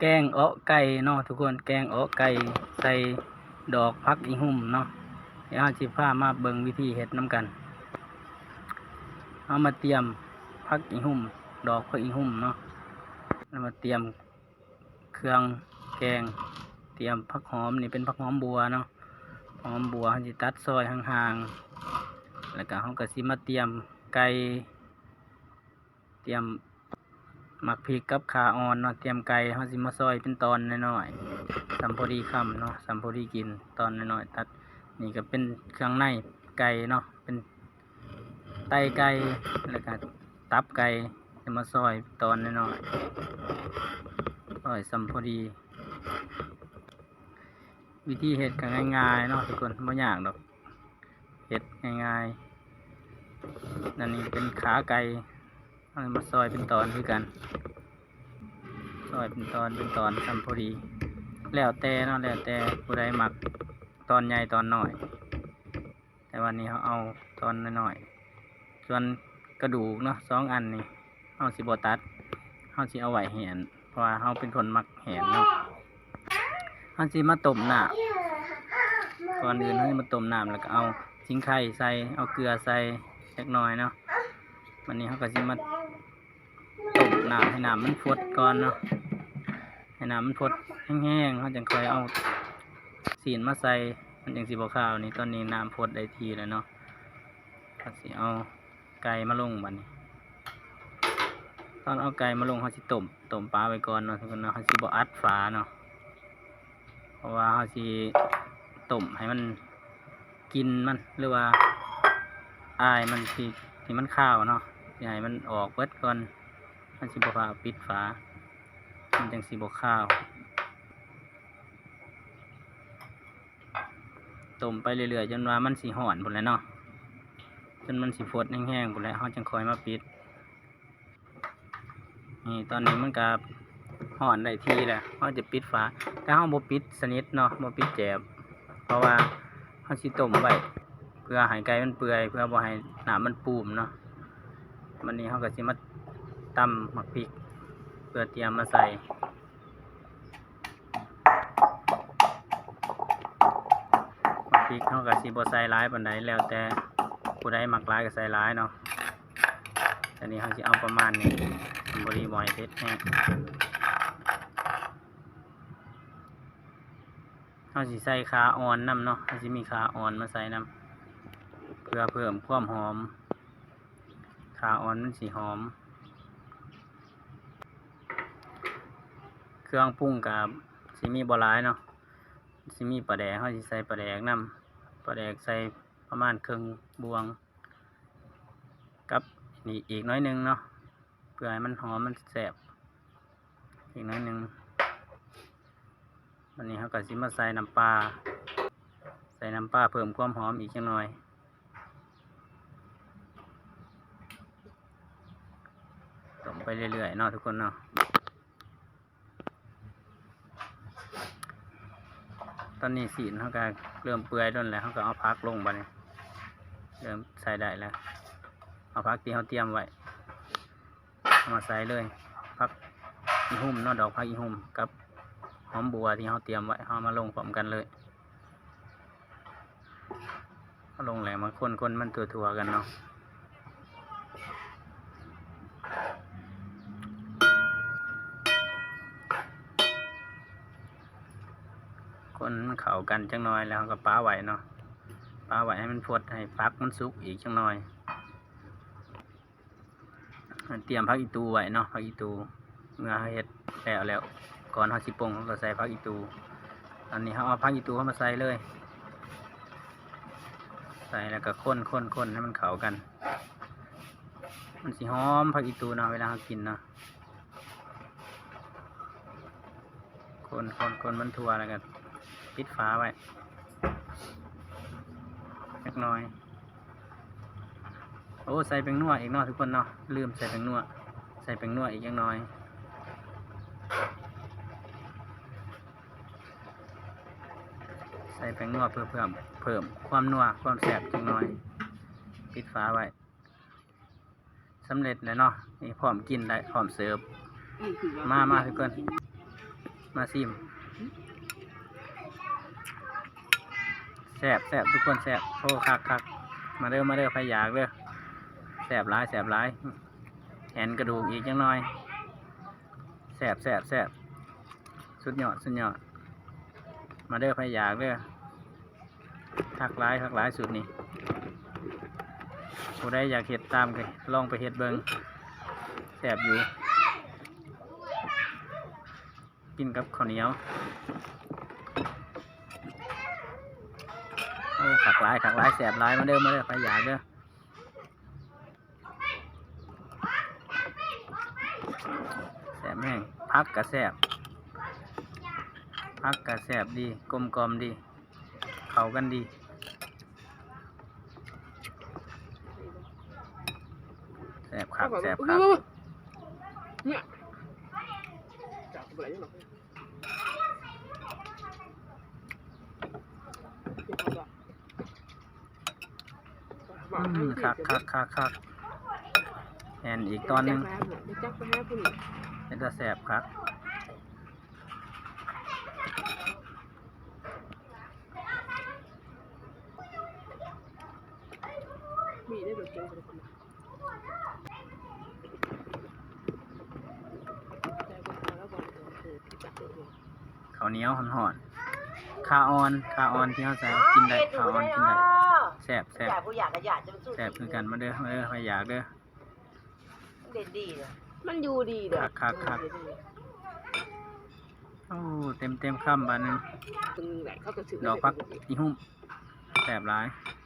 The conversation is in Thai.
แกงเอ้อไก่เนาะทุกคนแกงเอ้อไก่ใส่ดอกพักอีหุ่มเนาะเดี๋ยวเราสิพามาเบิงวิธีเฮ็ดน้ำกัน เอามาเตรียมพักอีหุ่ม ดอกพักอีหุ่มเนาะแล้วมาเตรียมเครื่องแกง เตรียมผักหอมนี่เป็นผักหอมบัวเนาะหอมบัวเราสิตัดซอยห่างๆแล้วก็เราก็สิมาเตรียมไก่เตรียม หมักพริกกับขาอ่อนเนาะเตรียมไก่เฮาสิมาซอยเป็นตอนน้อยๆสัมพอดีคำเนาะสัมพอดีกินตอนน้อยๆตัดนี่ก็เป็นเครื่องในไก่เนาะเป็นไตไก่แล้วก็ตับไก่จะมาซอยตอนน้อยๆซอยสัมพอดี วิธีเห็ดก็ง่ายๆเนาะทุกคนไม่ยากดอกเห็ดง่ายๆนั่นนี่เป็นขาไก่ มาซอยเป็นตอนคือกัน ซอยเป็นตอนเป็นตอนทำพอดี แล้วแต่เนาะแล้วแต่ผู้ใดหมักตอนใหญ่ตอนน้อย แต่วันนี้เขาเอาตอนน้อยๆส่วนกระดูกเนาะสองอันนี่เอาสิบตัดเขาสิเอาไหว้แหนเพราะว่าเขาเป็นคนมักแหนเนาะเขาสิมาต้มน้ำก่อนอื่นเขาสิมาต้มน้ำแล้วก็เอาซิงไข่ใส่เอาเกลือใส่เล็กน้อยเนาะวันนี้เขาก็สิมา น้ำให้น้ำมันฟดก่อนเนาะให้น้ำมันฟดแห้งๆเขาจังค่อยเอาสีนมาใส่มันจังสีบข้าวนี่ตอนนี้น้ำฟดได้ทีแล้วเนาะก็สิเอาไก่มาลงบัดนี้ตอนเอาไก่มาลงเขาสิต้มต้มปลาไว้ก่อนเนาะทุกคนเนาะเขาสิบอัดฝาเนาะเพราะว่าเขาสิต้มให้มันกินมันหรือว่าอายมันที่ที่มันข้าวเนาะสิให้มันออกเบิดก่อน มันสิบฟ้าปิดฝา มันจังสิบข้าว ต้มไปเรื่อยๆจนว่ามันสีห่อนหมดแล้วเนาะ จนมันสีฟดแห้งๆหมดแล้วเขาจังคอยมาปิด นี่ตอนนี้มันกับห่อนได้ทีแหละเขาจะปิดฝา แต่เขาบ่ปิดสนิทเนาะบ่ปิดแจบ เพราะว่าเขาสิต้มไว้เพื่อให้ไก่มันเปื่อย เพื่อบ่ให้หนามมันปูมเนาะวันนี้เขาก็สิมา ตำหมักพริกเพื่อเตรียมมาใส่ หมักพริกเขากับสีบใส่ร้ายปันใดแล้วแต่ผู้ใดหมักร้ายก็ใส่ร้ายเนาะแต่นี้เขาจะเอาประมาณนี้บริบอยเพชรแห้งเขาสิใส่ขาอ่อนน้ำเนาะเขาสิมีขาอ่อนมาใส่น้ำเพื่อเพิ่มความหอมขาอ่อนมันสีหอม เครื่องปรุงกับสิมีบหลายเนาะสิมีปลาแดกเขาใส่ปลาแดกน้ำปลาแดกใส่ประมาณครึ่งบวง กับนี่อีกน้อยหนึงเนาะเพื่อให้มันหอมมันแสบอีกน้อยหนึงวันนี้เขาก็สิมาใส่น้ำปลาใส่น้ำปลาเพิ่มความหอมอีกจังหน่อยต้มไปเรื่อยๆเนาะทุกคนเนาะ อนนี้สีนเขาก็เริ่มเปื่อยด้นแล้วเขาก็เอาพักลงไปเนี่ยเริ่มใส่ได้แล้ว เอาพักที่เขาเตรียมไว้มาใส่เลยพักอีหุ่มนอดอกพักอีหุ่มกับหอมบัวที่เขาเตรียมไว้เขามาลงพร้อมกันเลยเอาลงแหลมมาคนคนๆมันตัวๆกันเนาะ คนมันเข้ากันจังน้อยแล้วก็ป้าไหวเนาะป้าไหวให้มันพดให้ฟักมันสุกอีกจังน้อยเตรียมพักอีตูไว้เนาะพักอีตูเมื่อเขาเฮ็ดแล้วแล้วก่อนเขาสิปงเขาก็ใส่พักอีตูตอนนี้เขาเอาพักอีตูเข้ามาใส่เลย ใส่แล้วก็ค้นค้นค้นให้มันเข้ากัน มันสิหอมพักอีตูเนาะเวลาเขากินเนาะคนคนคนมันทัวแล้วกัน ปิดฝาไว้เล็กน้อย โอ้ใส่แป้งนัวอีกเนอทุกคนเนาะลืมใส่แป้งนัวใส่แป้งนัวอีกย่างน้อยใส่แป้งนัวเพื่อเพิ่มเพิ่มความนัวความแสบจังน้อย ปิดฝาไว้สำเร็จแล้วเนาะนี่พร้อมกินได้พร้อมเสิร์ฟมามาทุกคนมาซิม แสบแสบทุกคนแสบโอ้คักคักมาเด้อมาเด้อพยากเด้อแสบร้ายแสบร้ายแอนกระดูกอีกยังน้อยแสบแสบแสบสุดยอดสุดยอดมาเด้อพยากเด้อคักร้ายคักร้ายสุดนี่ผู้ใดอยากเห็ดตามกันลองไปเห็ดเบิงแสบอยู่ กินกับข้าวเหนียว โอ้ขักหลายขักหลายแสบหลายมาเด้อมาเด้อไปอยาเด้อแสบแห้งพักกระแสบพักกระแสบดีกลมกลมดี เข้ากันดีแสบคักแสบคักเนี่ยจับไปไหนหรอ กอืมคักคักคักคักแอนอีกตอนหนึงจับไปห้าผู้หญิงเป็นตาแสบครับมีได้แบบเจอคนคนใจก็พอแล้วบอกคือจับตัวเองข้าวเหนียวห่อนๆข้าวอ่อนข้าวอ่อนที่เขาใส่กินได้ข้าวอ่อนกินได้ แสบแสบอยากกูอยากกระยาดจะสู้แสบคือกันมาเด้อมาเด้อมาอยากเด้อเด่นดีเลยมันอยู่ดีเด้อคักคักโอ้เต็มเต็มคำบานหนึงตึงไหนเขาก็ถือดอกพักอีหุ่มแสบหลายเ